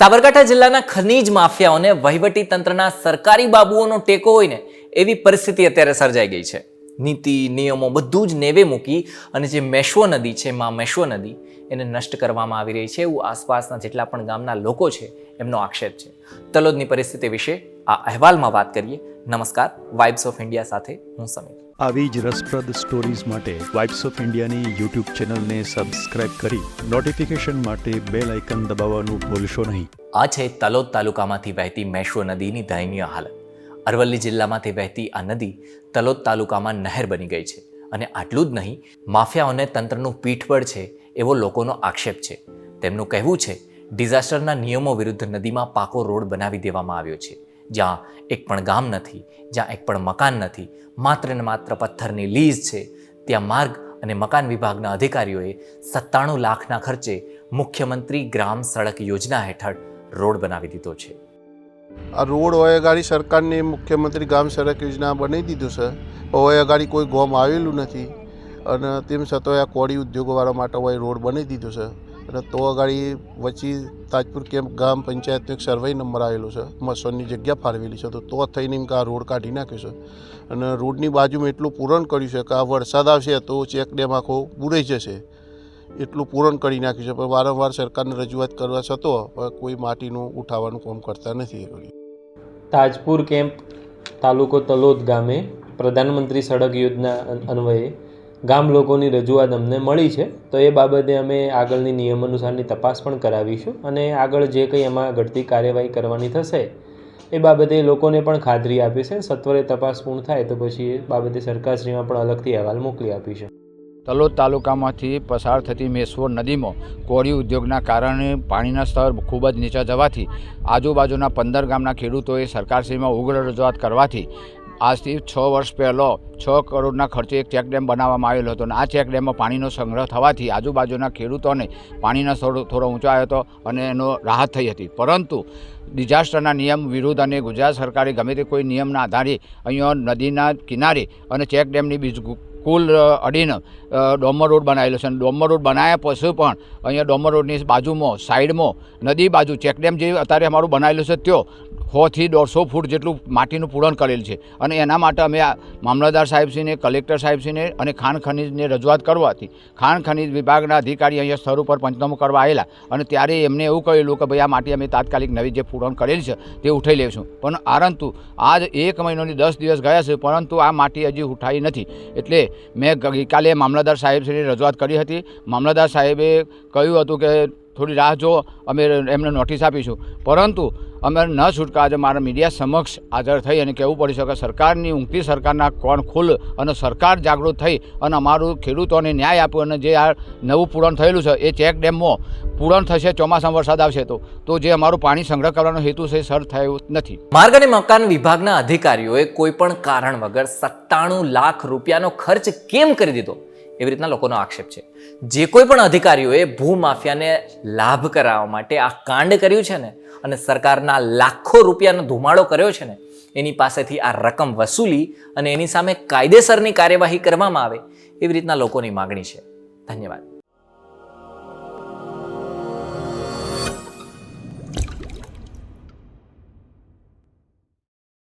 સાબરકાંઠા જિલ્લાના ખનીજ માફિયાઓને વહીવટી તંત્રના સરકારી બાબુઓનો ટેકો હોય ને, એવી પરિસ્થિતિ અત્યારે સર્જાઈ ગઈ છે. નીતિ, નિયમો બધું જ નેવે મૂકી અને જે મેશ્વો નદી છે, માં મેશ્વો નદી, એને નષ્ટ કરવામાં આવી રહી છે. એવું આસપાસના જેટલા પણ ગામના લોકો છે, એમનો આક્ષેપ છે. તલોદની પરિસ્થિતિ વિશે આ અહેવાલમાં વાત કરીએ. નમસ્કાર વાઇબ્સ ઓફ ઇન્ડિયા સાથે હું સમીર. આવી જ રસપ્રદ સ્ટોરીઝ માટે વાઇબ્સ ઓફ ઇન્ડિયાની યુટ્યુબ ચેનલને સબસ્ક્રાઇબ કરી નોટિફિકેશન માટે બેલ આઇકન દબાવવાનું ભૂલશો નહીં. આ છે તલોદ તાલુકામાંથી વહેતી મેશ્વો નદીની દયનીય હાલત. અરવલ્લી જિલ્લામાંથી વહેતી આ નદી તલોદ તાલુકામાં નહેર બની ગઈ છે અને આટલું જ નહીં માફિયાઓને તંત્રનું પીઠબળ છે એવો લોકોનો આક્ષેપ છે. તેમનું કહેવું છે ડિઝાસ્ટરના નિયમો વિરુદ્ધ નદીમાં પાકો રોડ બનાવી દેવામાં આવ્યો છે. જ્યાં એક પણ ગામ નથી, જ્યાં એક પણ મકાન નથી, માત્ર ને માત્ર પથ્થરની લીઝ છે. ત્યાં માર્ગ અને મકાન વિભાગના અધિકારીઓએ સત્તાણું લાખના ખર્ચે મુખ્યમંત્રી ગ્રામ સડક યોજના હેઠળ રોડ બનાવી દીધો છે. આ રોડ હોય અગાડી સરકારની મુખ્યમંત્રી ગામ સડક યોજના બનાવી દીધું છે. હોય અગાડી કોઈ ગોમ આવેલું નથી અને તેમ છતાં આ કોળી ઉદ્યોગોવાળા માટે હોય રોડ બનાવી દીધું છે. અને તો અગાડી વચ્ચે તાજપુર કેમ્પ ગામ પંચાયતનો એક સર્વે નંબર આવેલો છે, મસોનની જગ્યા ફાળવેલી છે. તો તો થઈને એમ કે આ રોડ કાઢી નાખ્યો છે. અને રોડની બાજુમાં એટલું પૂરણ કર્યું છે કે આ વરસાદ આવશે તો ચેક ડેમ આખો બુરાઈ જશે. એટલું પૂરણ કરી નાખ્યું છે. પણ વારંવાર સરકારને રજૂઆત કરવા છતાં કોઈ માટીનું ઉઠાવવાનું કામ કરતા નથી તાજપુર કેમ્પ તાલુકો તલોદ ગામે પ્રધાનમંત્રી સડક યોજના અન્વયે ગામ લોકોની રજૂઆત અમને મળી છે. તો એ બાબતે અમે આગળની નિયમ અનુસારની તપાસ પણ કરાવીશું અને આગળ જે કંઈ એમાં ઘટતી કાર્યવાહી કરવાની થશે, એ બાબતે લોકોને પણ ખાતરી આપી છે સત્વરે તપાસ પૂર્ણ થાય તો પછી એ બાબતે સરકારશ્રીમાં પણ અલગથી અહેવાલ મોકલી આપીશું. તલોદ તાલુકામાંથી પસાર થતી મેશ્વર નદીમાં કોળી ઉદ્યોગના કારણે પાણીના સ્તર ખૂબ જ નીચા જવાથી આજુબાજુના પંદર ગામના ખેડૂતોએ સરકારશ્રીમાં ઉગ્ર રજૂઆત કરવાથી આજથી છ વર્ષ પહેલાં છ કરોડના ખર્ચે એક ચેક ડેમ બનાવવામાં આવેલો હતો અને આ ચેકડેમમાં પાણીનો સંગ્રહ થવાથી આજુબાજુના ખેડૂતોને પાણીનો થોડો થોડો ઊંચો આવ્યો હતો અને એનો રાહત થઈ હતી. પરંતુ ડિઝાસ્ટરના નિયમ વિરુદ્ધ અને ગુજરાત સરકારે ગમે તે કોઈ નિયમના આધારે અહીંયા નદીના કિનારે અને ચેક ડેમની બીજ કુલ અડીને ડોમર રોડ બનાવેલો છે અને ડોમર રોડ બનાવ્યા પછી પણ અહીંયા ડોમર રોડની બાજુમાં, સાઈડમાં, નદી બાજુ ચેકડેમ જે અત્યારે અમારું બનાવેલું છે, ત્યાં સોથી દોઢસો ફૂટ જેટલું માટીનું પૂરણ કરેલ છે. અને એના માટે અમે આ મામલતદાર સાહેબશ્રીને, કલેક્ટર સાહેબશ્રીને અને ખાણ ખનીજને રજૂઆત કરવાથી ખાણ ખનીજ વિભાગના અધિકારી અહીંયા સ્થળ ઉપર પંચનામું કરવા આવેલા. અને ત્યારે એમને એવું કહેલું કે ભાઈ, આ માટી અમે તાત્કાલિક નવી જે પૂરણ કરેલી છે તે ઉઠાઈ લઈશું પણ પરંતુ આજ એક મહિનોની દસ દિવસ ગયા છે, પરંતુ આ માટી હજી ઉઠાઈ નથી. એટલે મેં ગઈકાલે મામલતદાર સાહેબશ્રીને રજૂઆત કરી હતી. મામલતદાર સાહેબે કહ્યું હતું કે થોડી રાહ જો, અમે એમને નોટિસ આપીશું. પરંતુ અમે ન છૂટકા, આજે મારા મીડિયા સમક્ષ હાજર થઈ અને કહેવું પડી શકે, સરકારની ઊંઘતી સરકારના કોણ ખુલ અને સરકાર જાગૃત થઈ અને અમારું ખેડૂતોને ન્યાય આપ્યો અને જે આ નવું પૂરણ થયેલું છે, એ ચેક ડેમમાં પૂરણ થશે, ચોમાસામાં વરસાદ આવશે તો. તો જે અમારું પાણી સંગ્રહ કરવાનો હેતુ છે સર થયો નથી. માર્ગ અને મકાન વિભાગના અધિકારીઓએ કોઈ પણ કારણ વગર સત્તાણું લાખ રૂપિયાનો ખર્ચ કેમ કરી દીધો? એવી રીતના લોકોનો આક્ષેપ છે. જે કોઈ પણ અધિકારીઓએ ભૂમાફિયાને લાભ કરાવવા માટે આ કાંડ કર્યું છે ને, અને સરકારના લાખો રૂપિયાનો ધુમાડો કર્યો છે ને, એની પાસેથી આ રકમ વસૂલી અને એની સામે કાયદેસરની કાર્યવાહી કરવામાં આવે એવી રીતના લોકોની માગણી છે. ધન્યવાદ.